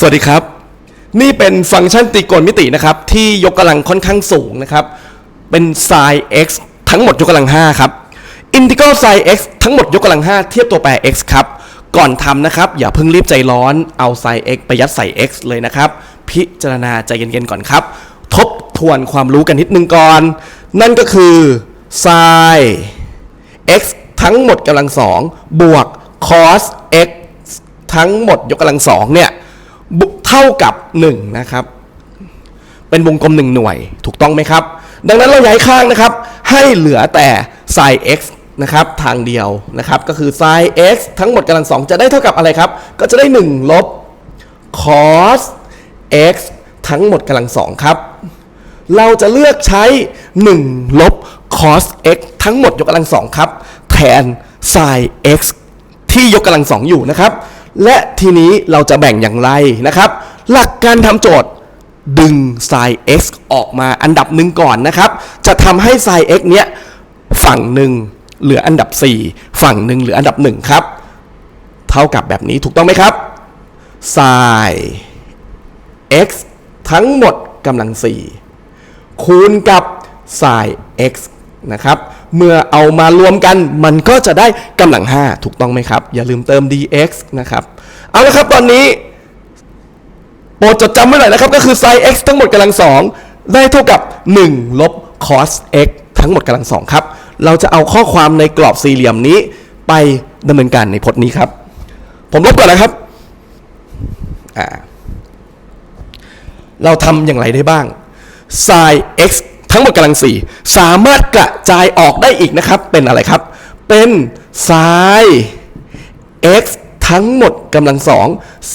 สวัสดีครับ นี่เป็นฟังก์ชันตรีโกณมิตินะครับ ที่ยกกำลังค่อนข้างสูงนะครับ เป็น sin x ทั้งหมดยกกำลัง 5 ครับ integral sin x ทั้งหมดยกกำลัง 5 เทียบตัวแปร x ครับ ก่อนทำนะครับ อย่าเพิ่งรีบใจร้อนเอา sin x ไปยัดใส่ x เลยนะครับ พิจารณาใจเย็นๆก่อนครับ ทบทวนความรู้กันนิดนึงก่อน นั่นก็คือ sin x ทั้งหมดกำลังสองบวก cos x ทั้งหมดยกกำลังสองเนี่ย ท่ากับ1นะครับ เป็นวงกลม 1 หน่วยถูกต้องไหมครับ ดังนั้นเราย้ายข้างนะครับ ให้เหลือแต่ sin x นะครับทางเดียวนะครับ ก็คือ sin x ทั้งหมดกำลังสองจะได้เท่ากับอะไรครับ ก็จะได้ 1 ลบ cos x ทั้งหมดกำลังสองครับ เราจะเลือกใช้ 1 ลบ cos x ทั้งหมดยกกำลังสองครับ แทน sin x ที่ยกกำลังสองอยู่นะครับ และทีนี้เราจะแบ่งอย่างไรนะครับ หลักการทำโจทย์ดึง sin x ออกมาอันดับหนึ่งก่อนนะครับ จะทำให้ sin x เนี้ยฝั่งหนึ่งเหลืออันดับ 4 ฝั่งหนึ่งเหลืออันดับ1ครับ เท่ากับแบบนี้ถูกต้องไหมครับ sin x ทั้งหมดกำลัง 4 คูณกับ sin x นะครับ เมื่อเอามารวมกันมันก็จะได้กำลัง 5 ถูกต้องไหมครับ อย่าลืมเติม dx นะครับ เอาละครับตอนนี้ โปรดจดจำไว้หน่อยนะครับ ก็คือ sin x ทั้งหมดกำลังสองได้เท่ากับ 1 ลบ cos x ทั้งหมดกำลังสองครับ เราจะเอาข้อความในกรอบสี่เหลี่ยมนี้ไปดำเนินการในพจน์นี้ครับ ผมลบก่อนนะครับ เราทำอย่างไรได้บ้าง sin x ทั้งหมดกำลังสี่สามารถกระจายออกได้อีกนะครับ เป็นอะไรครับ เป็น sin x ทั้งหมดกำลังสอง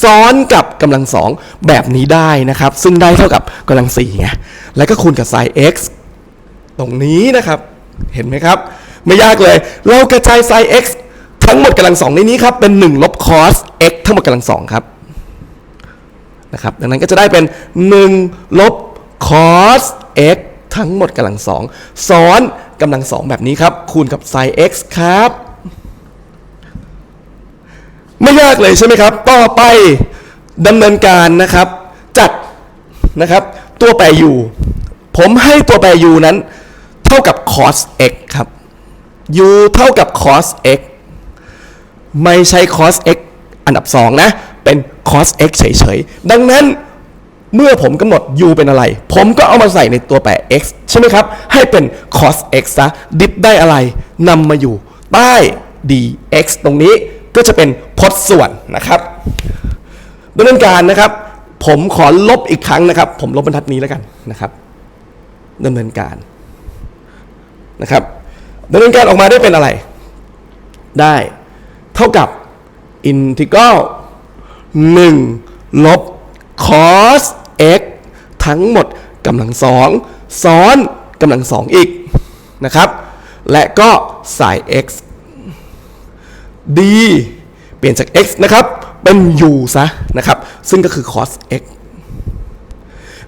ซ้อนกับกำลังสองแบบนี้ได้นะครับ ซึ่งได้เท่ากับกำลังสี่ไงแล้วก็คูณกับ sin x ตรงนี้นะครับ เห็นไหมครับ ไม่ยากเลย เรากระจาย sin x ทั้งหมดกำลังสองในนี้ครับ เป็น 1 ลบ cos x ทั้งหมดกำลังสองครับนะครับ ดังนั้นก็จะได้เป็น 1 ลบ cos x ทั้งหมดกำลังสองซ้อนกำลังสองแบบนี้ครับ คูณกับ sin x ครับ ไม่ยากเลยใช่ไหมครับ ต่อไปดำเนินการนะครับ จัดนะครับ ตัวแปร u ผมให้ตัวแปร u นั้น เท่ากับ cos x ครับ u เท่ากับ cos x ไม่ใช่ cos x อันดับ 2 นะ เป็น cos x เฉยๆ ดังนั้น เมื่อผมกำหนด u เป็นอะไร ผมก็เอามาใส่ในตัวแปร x ใช่ไหมครับ ให้เป็น cos x ซะ ดิฟได้อะไรนำมาอยู่ใต้ dx ตรงนี้ก็จะเป็นพจน์ส่วนนะครับดำเนินการนะครับ ผมขอลบอีกครั้งนะครับ ผมลบบรรทัดนี้แล้วกันนะครับดำเนินการนะครับดำเนินการออกมาได้เป็นอะไร ได้เท่ากับ integral 1ลบ cos x ทั้งหมดกำลังสองซ้อนกำลังสองอีกนะครับ และก็ sin x d เปลี่ยนจาก x นะครับ เป็น u ซะนะครับ ซึ่งก็คือ cos x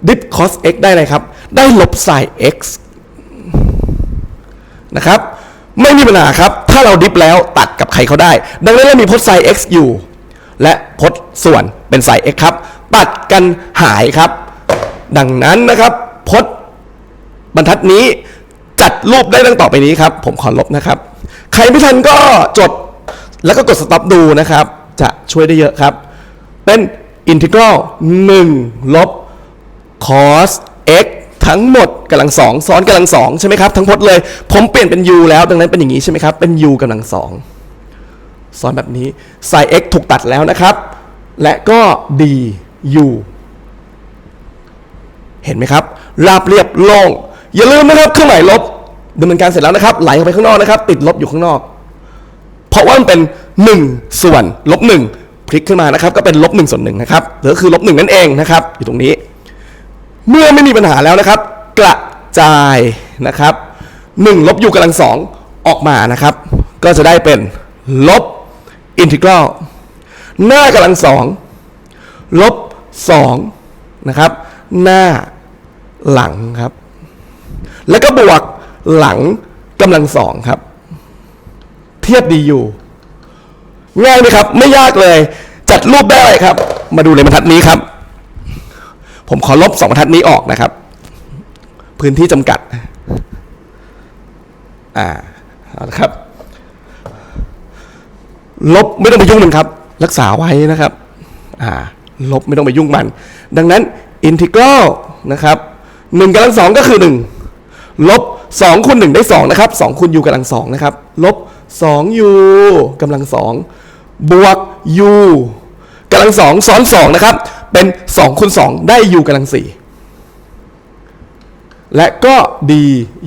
ดิฟ cos x ได้ไรครับ ได้ลบ sin x นะครับ ไม่มีปัญหาครับ ถ้าเราดิฟแล้วตัดกับใครเขาได้ ดังนั้นเรามีพจน์ sin x อยู่ และพจน์ส่วนเป็น sin x ครับ ตัดกันหายครับ ดังนั้นนะครับพจน์บรรทัดนี้จัดรูปได้ดังต่อไปนี้ครับ ผมขอลบนะครับ ใครไม่ทันก็จดแล้วก็กด stop ดูนะครับ จะช่วยได้เยอะครับ เป็น integral 1ลบ cos x ทั้งหมดกำลังสองซ้อนกำลังสองใช่ไหมครับ ทั้งพจน์เลย ผมเปลี่ยนเป็น u แล้วดังนั้นเป็นอย่างนี้ใช่ไหมครับ เป็น u กำลังสองซ้อนแบบนี้ sin x ถูกตัดแล้วนะครับ และก็ du เห็นไหมครับ ราบเรียบโล่ง อย่าลืมนะครับ เครื่องหมายลบดำเนินการเสร็จแล้วนะครับ ไหลออกไปข้างนอกนะครับ ติดลบอยู่ข้างนอก เพราะว่ามันเป็น 1 ส่วนลบ1พลิกขึ้นมานะครับ ก็เป็นลบ1ส่วน1นะครับหรือคือลบ1นั่นเองนะครับ อยู่ตรงนี้ เมื่อไม่มีปัญหาแล้วนะครับ กระจายนะครับ1ลบ u กำลังสองออกมานะครับ ก็จะได้เป็นลบอินทิกรัลหน้ากำลังสองลบ 2นะครับ หน้าหลังครับ แล้วก็บวกหลังกำลังสองครับ เทียบดีอยู่ง่ายไหมครับ ไม่ยากเลย จัดรูปได้เลยครับ มาดูในบรรทัดนี้ครับ ผมขอลบสองบรรทัดนี้ออกนะครับ พื้นที่จำกัด อ่าเอาละครับ ลบไม่ต้องไปยุ่งมันครับ รักษาไว้นะครับ อ่า ลบไม่ต้องไปยุ่งมัน ดังนั้นอินทิกรัลนะครับหนึ่งกำลังสองก็คือหนึ่งลบสองคูณหนึ่งได้สองนะครับสองคูณยูกำลังสองนะครับลบสองยูกำลังสองบวกยูกำลังสองซ้อนสองนะครับ เป็นสองคูณสองได้ยูกำลังสี่และก็ดี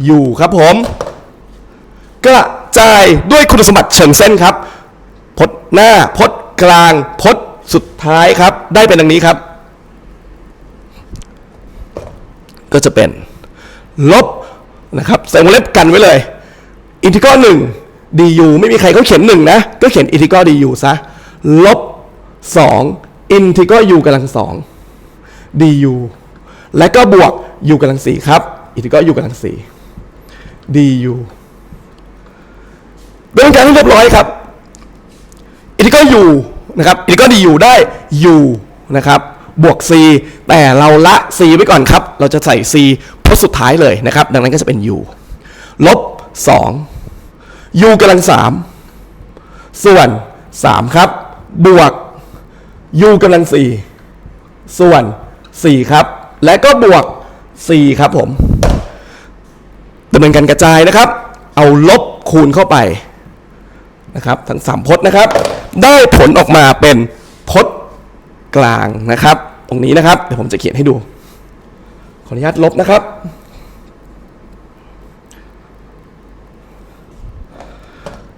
ยูครับผม กระจายด้วยคุณสมบัติเชิงเส้นครับ พจน์หน้าพจน์กลางพจน์ สุดท้ายครับได้เป็นดังนี้ครับ ก็จะเป็นลบนะครับใส่วงเล็บกันไว้เลย อินทิกรัลหนึ่งดียูไม่มีใครเขาเขียนหนึ่งนะ ก็เขียนอินทิกรัลดียูซะลบสองอินทิกรัลยูกำลังสองดียูและก็บวกยูกำลังสี่ครับอินทิกรัลยูกำลังสี่ดียูเป็นการที่เรียบร้อยครับอินทิกรัลยู นะครับอินทิกรดียูได้ u นะครับบวก c แต่เราละ c ไว้ก่อนครับ เราจะใส่ c พจน์สุดท้ายเลยนะครับ ดังนั้นก็จะเป็น u ลบ 2 u กำลัง 3 ส่วน 3 ครับ บวก u กำลัง 4 ส่วน 4 ครับ และก็บวก c ครับผมดำเนินการกระจายนะครับ เอาลบคูณเข้าไปนะครับ ทั้งสามพจน์นะครับ ได้ผลออกมาเป็นพจน์กลางนะครับ ตรงนี้นะครับเดี๋ยวผมจะเขียนให้ดู ขออนุญาตลบนะครับ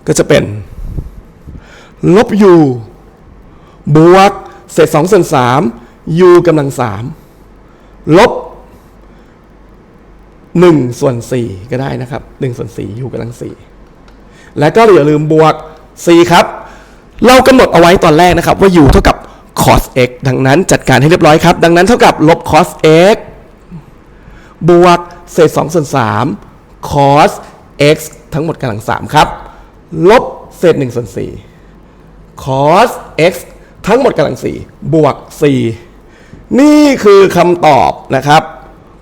ก็จะเป็น ลบ u บวกเศษ2ส่วน3 u กำลัง3ลบ1ส่วน4ก็ได้นะครับ1ส่วน4 u กำลัง4และก็อย่าลืมบวก c ครับ เรากำหนดเอาไว้ตอนแรกนะครับว่า u เท่ากับ cos x ดังนั้นจัดการให้เรียบร้อยครับ ดังนั้นเท่ากับลบ cos x บวกเศษ2ส่วน3 cos x ทั้งหมดกำลัง 3 ครับ ลบเศษ1ส่วน4 cos x ทั้งหมดกำลัง 4 บวก 4 นี่คือคำตอบนะครับ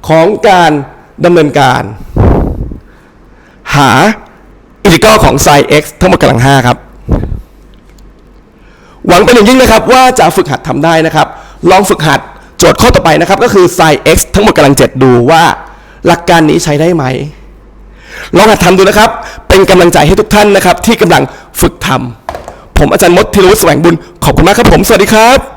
ของการดำเนินการ หาอินทิกรัลของ sin x ทั้งหมดกำลัง 5 ครับ หวังเป็นอย่างยิ่งนะครับว่าจะฝึกหัดทำได้นะครับ ลองฝึกหัดโจทย์ข้อต่อไปนะครับ ก็คือ sin x ทั้งหมดกำลัง 7 ดูว่าหลักการนี้ใช้ได้ไหม ลองหัดทำดูนะครับ เป็นกำลังใจให้ทุกท่านนะครับ ที่กำลังฝึกทำผมอาจารย์มดธีรวุฒิแสวงบุญ ขอบคุณมากครับผม สวัสดีครับ